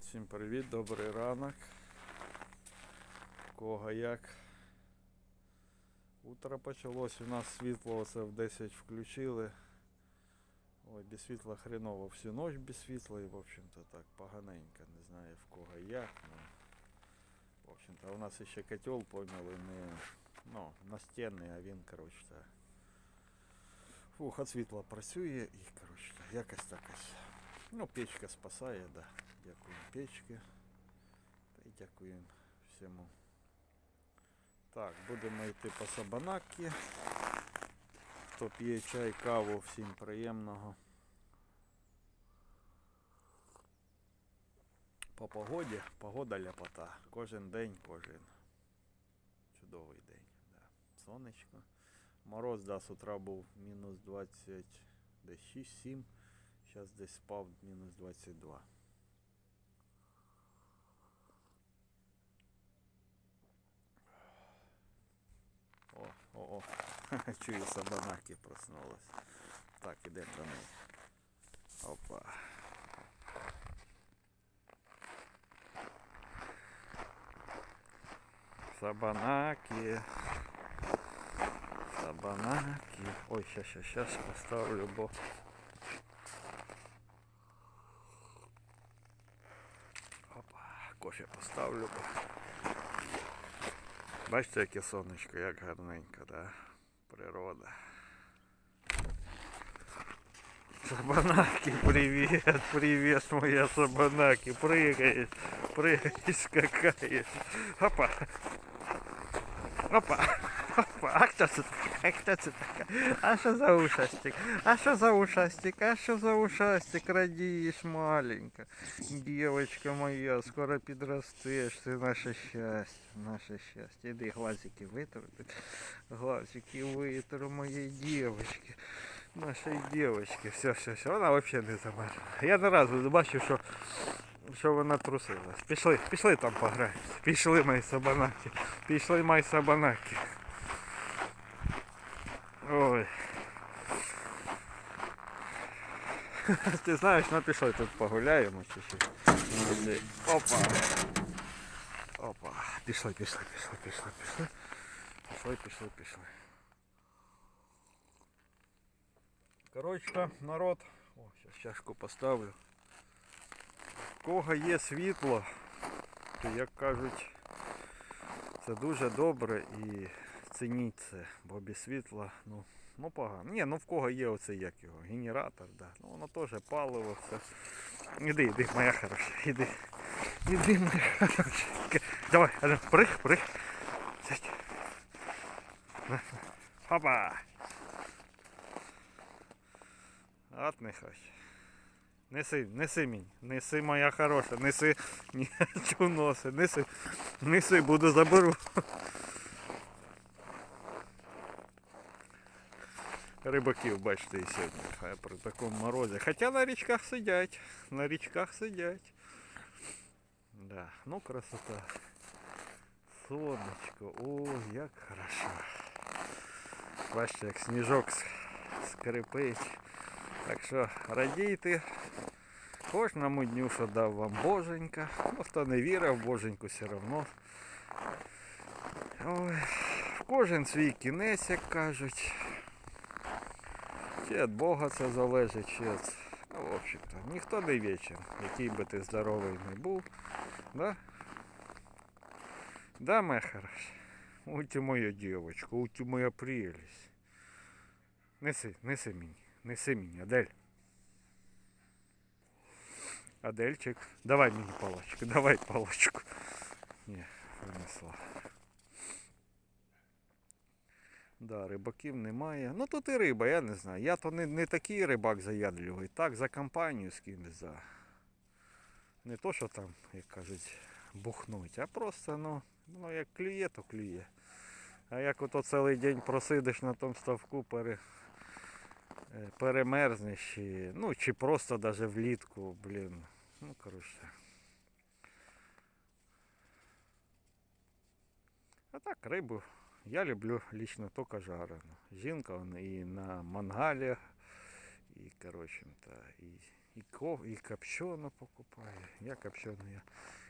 Народ, всім привіт, добрий ранок. Кого як. Утро почалось, у нас світло оце в 10 включили. Ой, без світла хреново всю ніч без світла і в общем-то так поганенько, не знаю в кого як. Ну, в общем-то, у нас ще котел поняли, не ну, настінний, а він, коротше, фух, от світла працює і, коротше, якось так. Ну, печка спасає, да. Дякуємо печки. Та й дякуємо всьому. Так, будемо йти по сабанакі. Хто п'є чай, каву, всім приємного. По погоді, погода ляпота. Кожен день, кожен. Чудовий день. Да. Сонечко. Мороз, да, з утра був мінус 20, десь 6-7. Зараз десь спав мінус 22. О, о, о. Чую, сабанаки проснулась. Так, іде до неї. Опа. Сабанаки. Сабанаки. Ой, щас, щас, щас поставлю, бо Опа, кофе поставлю. бо. Бачите, яке сонечко, як гарненько, да? Природа. Сабанаки, привет, привет, моя сабанаки. Прыгаешь, прыгаешь, какая Опа. Опа. А хто це така? А хто це така? А що за ушастик? А що за ушастик? А що за ушастик? Радієш маленька. Девочка моя, скоро підростеш. Ти наше щастя, наше щастя. Іди глазики витру. Глазики витру моєї девочки. Нашої девочки. Все, все, все. Вона взагалі не замерзла. Я не разу бачив, що, що вона трусилась. Пішли, пішли там пограємося. Пішли мої сабанаки. Пішли мої сабанаки. Ой. Ти знаєш, ну пішли тут погуляємо чуть-чуть. Опа. Опа. Пішли, пішли, пішли, пішли, пішли. Пішли, пішли, пішли. Коротше, народ. О, зараз чашку поставлю. В кого є світло, то як кажуть, це дуже добре і цініть це, бо без світла, ну, ну погано. Ні, ну в кого є оце як його, генератор, да. Ну воно теж паливо, все. Іди, іди, моя хороша, іди. Іди, моя хороша. Давай, прих, прих. Сядь. Опа! От не хоче. Неси, неси мені, неси моя хороша, неси ні, чого носи, неси, неси, буду заберу. Рибаків, бачите, і сьогодні при такому морозі. Хоча на річках сидять, на річках сидять. Да, ну красота. Сонечко, о, як хорошо. Бачите, як сніжок скрипить. Так що радійте кожному дню, що дав вам Боженька. Ну, хто не вірив Боженьку, все одно. Ой, кожен свій кінець, як кажуть. Чи від Бога це залежить, чи від... Ну, в общем-то, ніхто не вічен, який би ти здоровий не був. Да? Да, моя хороша? Уть моя девочка, уть моя прелесть. Неси, неси мені, неси мені, Адель. Адельчик, давай мені палочку, давай палочку. Ні, принесла. Да, рибаків немає. Ну тут і риба, я не знаю. Я то не, не такий рибак заядливий. Так, за компанію з кимось, за. Не то, що там, як кажуть, бухнуть, а просто, ну, ну як клює, то клює. А як ото цілий день просидиш на тому ставку, пере, е, перемерзнеш, і, ну чи просто навіть влітку, блін. Ну, коротше. А так, рибу я люблю лично тільки жарену. Жінка і на мангалі, і, коротше, і, І, ко, і копчену покупаю. Я копчену. Я,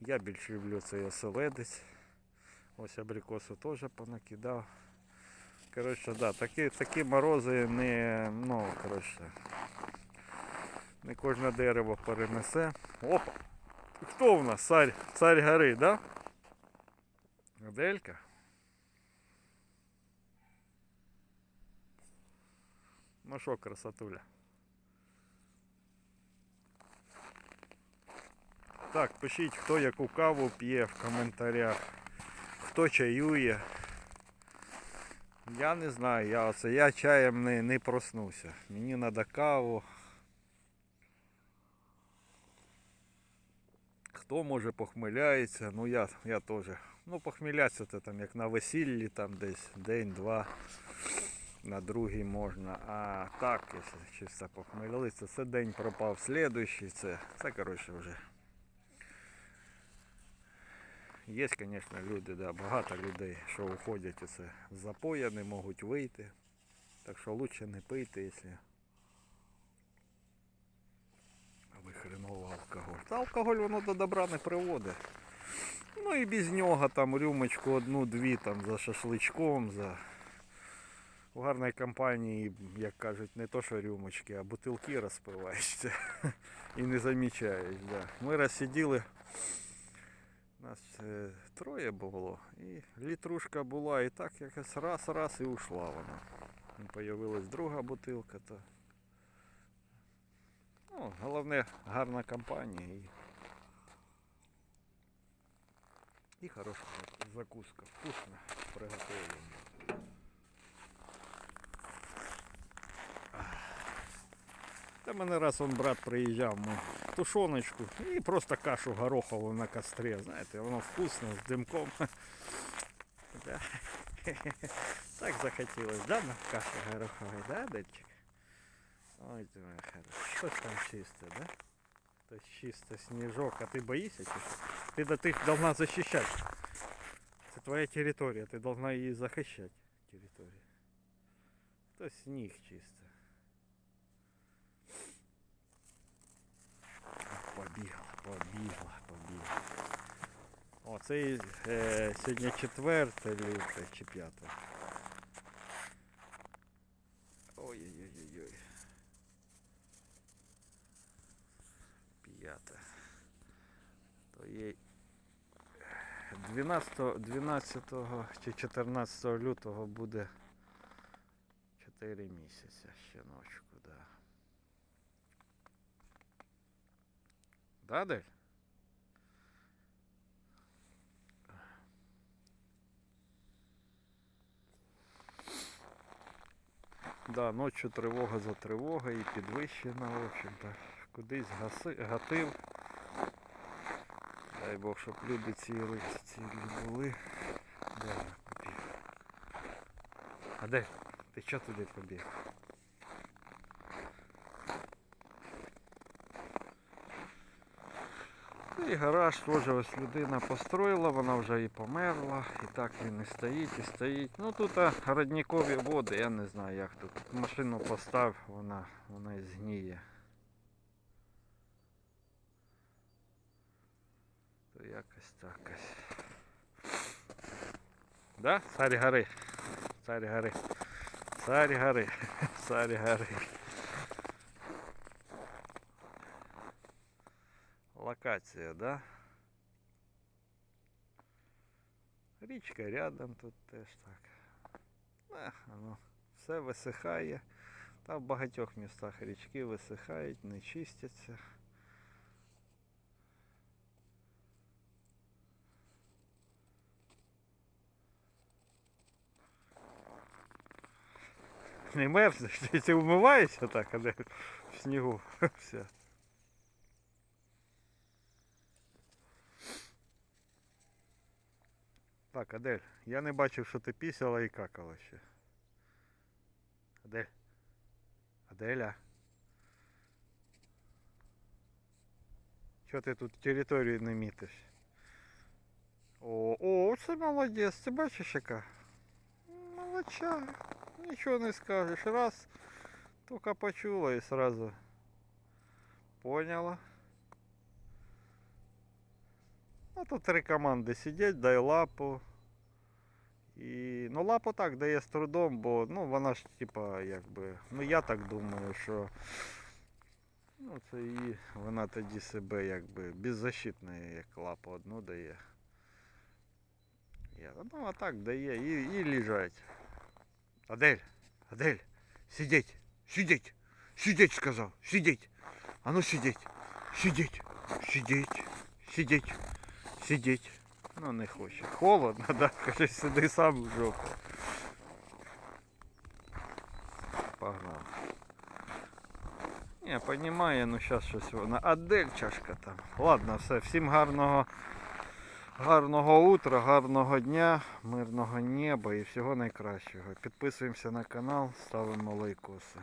я більш люблю цей оселедець. Ось абрикосу теж понакидав. Коротше, да, такі, такі морози не, ну, коротше, не кожне дерево перенесе. Опа! Хто в нас? Царь, царь гори, да? Аделька? Ну що, красотуля? Так, пишіть, хто яку каву п'є в коментарях, хто чаює. Я не знаю, я оце я чаєм не, не проснуся. Мені треба каву. Хто може похмеляється, ну я, я теж. Ну похмелятися це там як на весіллі, там десь день-два, на другий можна. А так, якщо чисто похмелилися, це день пропав слідуючий, це, це коротше вже. Є, звісно, люди, да, багато людей, що уходять оце з запоя, не можуть вийти. Так що краще не пийте, якщо ви хреново алкоголь. Та алкоголь воно до добра не приводить. Ну і без нього там рюмочку одну-дві там за шашличком, за в гарній компанії, як кажуть, не то що рюмочки, а бутилки розпиваєшся і не замічаєш. Да. Ми розсиділи. Нас е, троє було, і літрушка була, і так якось раз-раз і ушла вона. Появилась друга бутилка, то. Ну, головне, гарна компанія і, і хороша закуска. Вкусно приготовлена. Та мене раз он брат приїжджав, ми тушоночку і просто кашу горохову на кострі, знаєте, воно вкусно, з димком. Да. Так захотілось, да, на кашу горохову, да, Дельчик? Ой, ти моя хороша. Ж там чисто, да? То чисто сніжок, а ти боїшся? Чи? Ти до тих должна захищати. Це твоя територія, ти должна її захищати, територію. То сніг чисто. Побігла, побігла, побігла. О, це е, сьогодні четверте люте чи п'яте. Ой-ой-ой-ой. П'яте. То є 12, 12 чи 14 лютого буде 4 місяці щеночку, да. Да, Дель? Да, ночью тривога за тривогою і підвищена, в общем-то. Кудись гаси, гатив. Дай Бог, щоб люди цілі, цілі були. Де я побіг? А де? Ти чого туди побіг? І гараж теж ось людина построїла, вона вже і померла, і так він і стоїть, і стоїть. Ну тут родникові води, я не знаю як тут. Машину постав, вона, вона і згніє. То якось так ось. Да? Царь гори. Царь гори. Царь гори. Царь гори. Локація, да? Річка рядом тут теж так. Ех, ну, все висихає. Та в багатьох містах річки висихають, не чистяться. Не мерзнеш, ти вмиваєшся так, а де в снігу все. Так, Адель, я не бачив, що ти пісяла і какала ще. Адель. Аделя. Чого ти тут територію не мітиш? О, о, це молодець, ти бачиш яка? Молодча. Нічого не скажеш. Раз, тільки почула і сразу Поняла. Ну тут три команди сидять, дай лапу. І, ну лапу так дає з трудом, бо ну вона ж типа якби. Ну я так думаю, що ну це її, вона тоді себе якби беззащитною, як лапу одну дає. Я, ну а так дає і, і лежать. Адель, Адель, сидіть, сидіть, сидіть, сказав, сидіть. А ну сидіть, сидіть, сидіть, сидіть, сидіть. Ну не хоче. Холодно, да? Каже, сиди сам в жопу. Погнав. Не, понімає, ну зараз щось вона. Адель чашка там. Ладно, все, всім гарного. Гарного утра, гарного дня, мирного неба і всього найкращого. Підписуємося на канал, ставимо лайкоси.